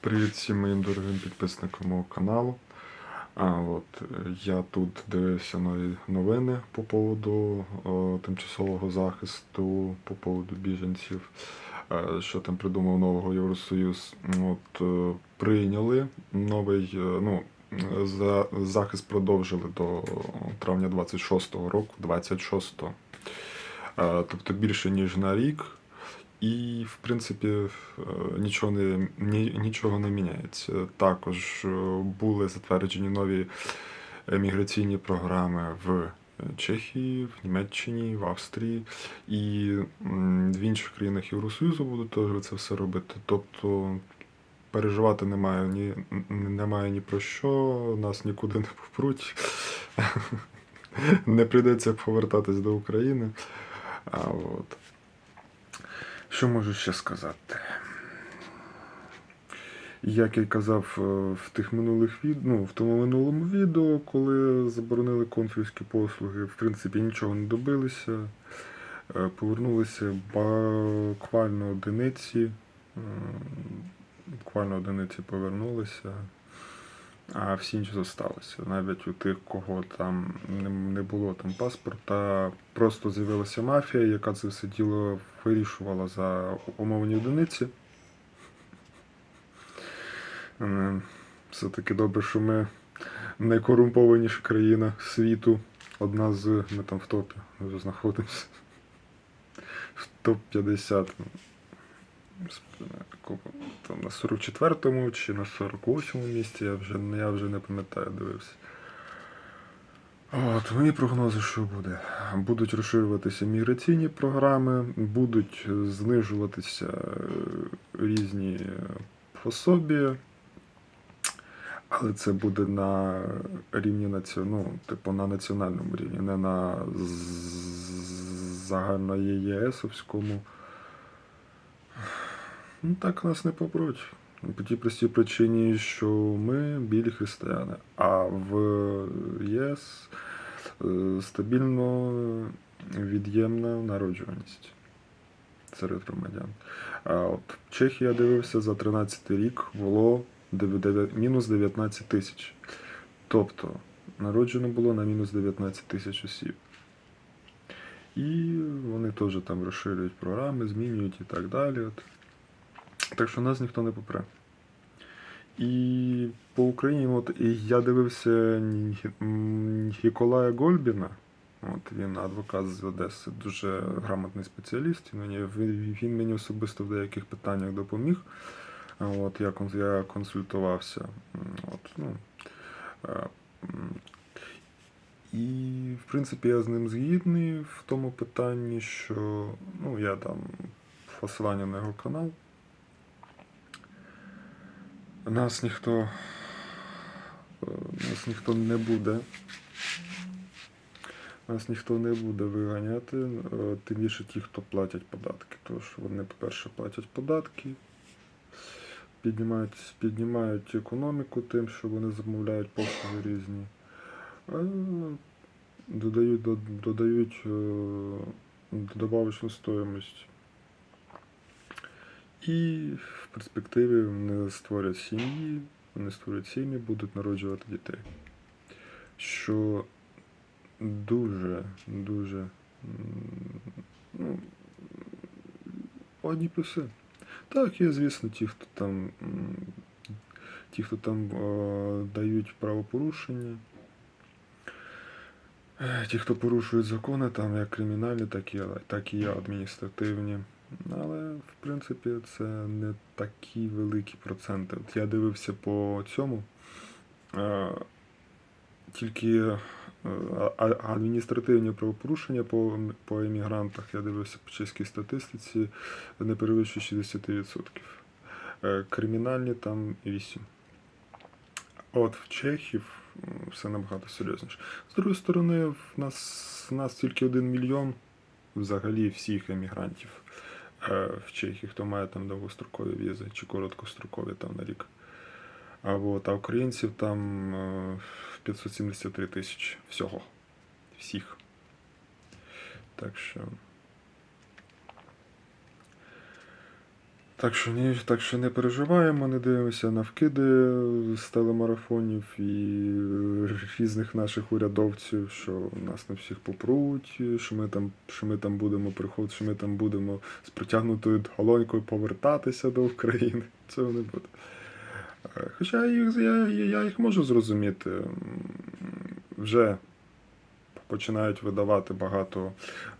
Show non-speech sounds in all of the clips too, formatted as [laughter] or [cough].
Привіт всім моїм дорогим підписникам мого каналу. А, от, я тут дивився нові новини по поводу о, тимчасового захисту, по поводу біженців, е, що там придумав нового Євросоюз. От, е, прийняли новий, е, ну, за, захист продовжили до травня 26-го року, 26-го. Е, Тобто більше ніж на рік. І, в принципі, е, нічого не, ні, нічого не міняється. Також е, були затверджені нові міграційні програми в Чехії, в Німеччині, в Австрії і в інших країнах Євросоюзу будуть теж це все робити. Тобто переживати немає ні, немає ні про що, нас нікуди не попруть. [laughs] Не прийдеться повертатись до України. А, от. Що можу ще сказати? Як я казав е, в тих минулих від... ну, в тому минулому відео, коли заборонили консульські послуги, в принципі, нічого не добилися. Е, Повернулися буквально одиниці. Буквально одиниці повернулися, а всі інші зосталися. Навіть у тих, кого там не, було там паспорта, просто з'явилася мафія, яка це все діло вирішувала за умовні одиниці. Е, Все-таки добре, що ми найкорумпованіша країна світу. Одна з ми там в топі знаходимося. В топ-50. Там на 44-му чи на 48-му місці, я вже, я вже не пам'ятаю, дивився. От, мої прогнози, що буде? Будуть розширюватися міграційні програми, будуть знижуватися е, різні пособі, але це буде на рівні ну, типу, на національному рівні, не на загально ЄСовському. Ну, так нас не попруть. По тій простій причині, що ми білі християни, а в ЄС е, стабільно від'ємна народжуваність серед громадян. А от в Чехії я дивився за 13 рік було мінус 19 тисяч. Тобто народжено було на мінус 19 тисяч осіб. І вони теж там розширюють програми, змінюють і так далі. От. Так що нас ніхто не попре. І по Україні, от я дивився Ніколая Гольбіна. От він адвокат з Одеси, дуже грамотний спеціаліст. Він він мені особисто в деяких питаннях допоміг. От, я, я консультувався. От, ну, е, і, в принципі, я з ним згідний в тому питанні, що ну, я дам посилання на його канал. Нас ніхто, е, нас ніхто не буде. Нас ніхто не буде виганяти, е, тим більше ті, хто платять податки. Тому що вони, по-перше, платять податки, піднімають, піднімають економіку тим, що вони замовляють послуги різні. Додають, дод- додають е, добавочну стоїмость. І в перспективі вони створять сім'ї, вони створять сім'ї, будуть народжувати дітей. Що дуже, дуже ну, одні плюси. Так, є, звісно, ті, хто там, ті, хто там е, дають правопорушення. Е, Ті, хто порушують закони, там як кримінальні, так і, так і адміністративні. Але, в принципі, це не такі великі проценти. От я дивився по цьому. е, Тільки е, адміністративні правопорушення по, по емігрантах, я дивився по чеській статистиці, не перевищують 60%. Е, Кримінальні там 8%. От в Чехів все набагато серйозніше. З другої сторони, в нас, в нас тільки один мільйон взагалі всіх емігрантів в Чехії, хто має там довгострокові візи чи короткострокові там на рік. А, от, а українців там е, 573 тисячі всього. Всіх. Так що. Так що, ні, так що не переживаємо, не дивимося на вкиди з телемарафонів і різних наших урядовців, що нас не всіх попруть, що ми там, що ми там будемо приходити, що ми там будемо з протягнутою долонькою повертатися до України. [laughs] Цього не буде. Е, Хоча їх, я, я їх можу зрозуміти. Вже починають видавати багато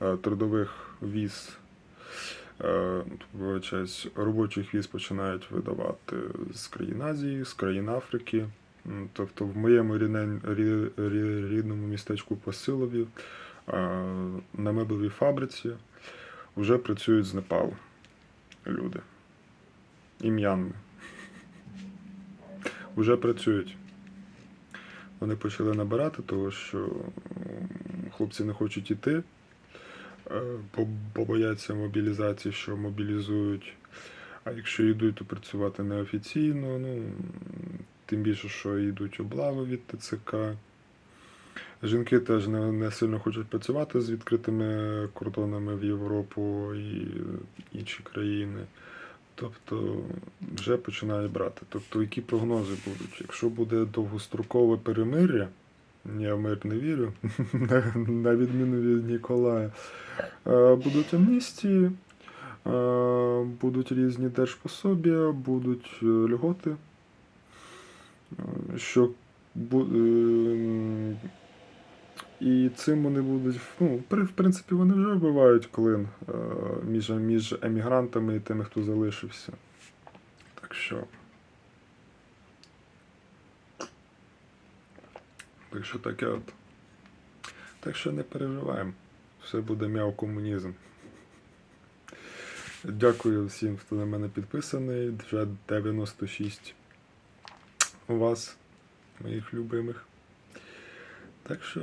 е, трудових віз е, вибачаюсь, робочих віз починають видавати з країн Азії, з країн Африки. Тобто в моєму рідному містечку Посилові е, на меблевій фабриці вже працюють з Непалу люди. І. Вже працюють. Вони почали набирати, тому що хлопці не хочуть іти, е, бо- бо бояться мобілізації, що мобілізують. А якщо йдуть, то працювати неофіційно, ну, тим більше, що йдуть облави від ТЦК. Жінки теж не, не сильно хочуть працювати з відкритими кордонами в Європу і інші країни. Тобто вже починають брати. Тобто, які прогнози будуть? Якщо буде довгострокове перемир'я, я в мир не вірю, [laughs] на, відміну від Ніколая, е, будуть амністії, е, будуть різні держпособія, будуть е, льготи, що і цим вони будуть, ну, в принципі, вони вже вбивають клин між, між емігрантами і тими, хто залишився. Так що. Так що таке от. Так що не переживаємо. Все буде мяв комунізм. Дякую всім, хто на мене підписаний. Вже 96 у вас, моїх любимих. Так що